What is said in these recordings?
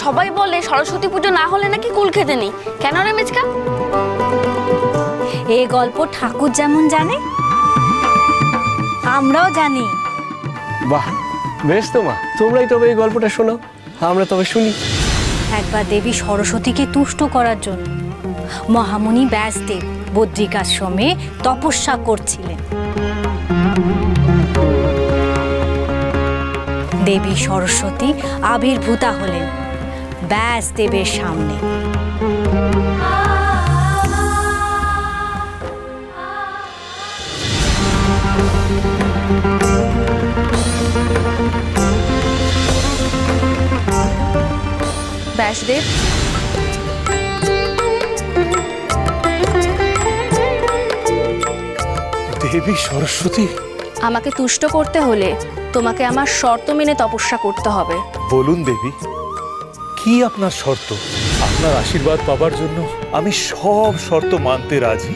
সবাই বলে সরস্বতী পুজো না হলে নাকি কুল খেতে নেই। কেন রে মেচকা? এ গল্প ঠাকুর যেমন জানে আমরাও জানি। বাহ বেশ তো মা। তোমরাই তবে এই গল্পটা শোনো আমরা তবে শুনি। একবার দেবী সরস্বতীকে তুষ্ট করার জন্য মহামুনি ব্যাসদেব বদ্রিকাশ্রমে তপস্যা করছিলেন। দেবী সরস্বতী আবির্ভূতা হলেন। ব্যাসদেবের সামনে। ব্যাসদেব। দেবী সরস্বতী। আমাকে তুষ্ট করতে হলে তোমাকে আমার শর্ত মেনে তপস্যা করতে হবে। বলুন দেবী। কি আপনার শর্ত? আপনার আশীর্বাদ পাবার জন্য আমি সব শর্ত মানতে রাজি।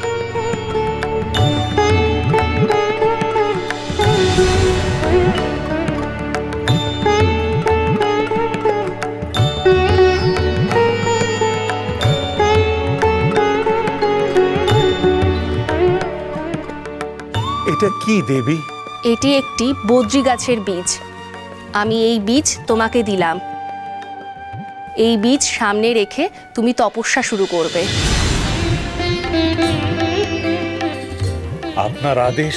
এটা কি দেবী? এটি একটি বদ্রি গাছের বীজ। আমি এই বীজ তোমাকে দিলাম। এই বীজ সামনে রেখে তুমি তপস্যা শুরু করবে। আপনার আদেশ?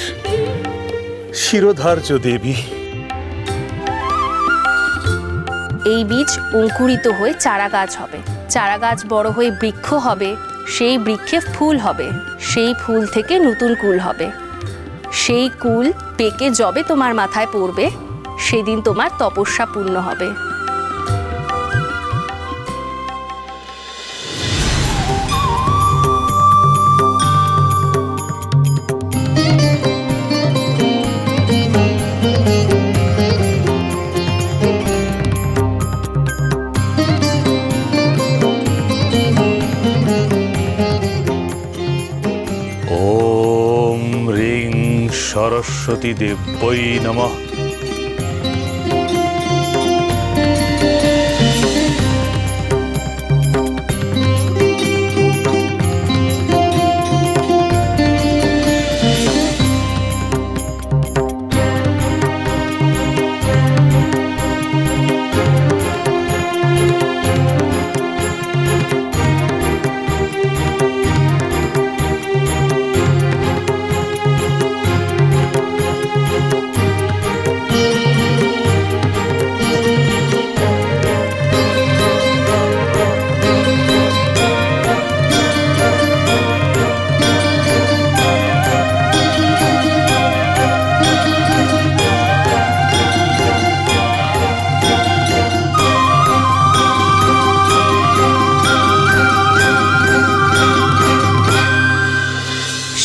শিরোধার্য দেবী এই বীজ অঙ্কুরিত হয়ে চারা গাছ হবে। চারা গাছ বড় হয়ে বৃক্ষ হবে। সেই বৃক্ষে ফুল হবে। সেই ফুল থেকে নতুন কুল হবে। সেই কুল পেকে যবে তোমার মাথায় পড়বে। সেদিন তোমার তপস্যা পূর্ণ হবে। সরস্বতী দেব্যই নমঃ।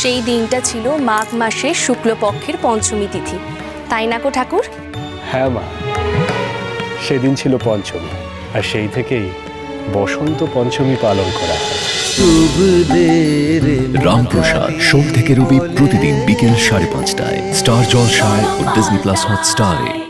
সেই দিনটা ছিল মাঘ মাসের শুক্লপক্ষের পঞ্চমী তিথি। তাই না কো ঠাকুর? হ্যাঁ মা সেদিন ছিল পঞ্চমী আর সেই থেকেই বসন্ত পঞ্চমী পালন করা হয়। রামপ্রসাদ সোম থেকে রবি প্রতিদিন বিকেল সাড়ে পাঁচটায়। স্টার জলসায় ও ডিজনি প্লাস হটস্টারে।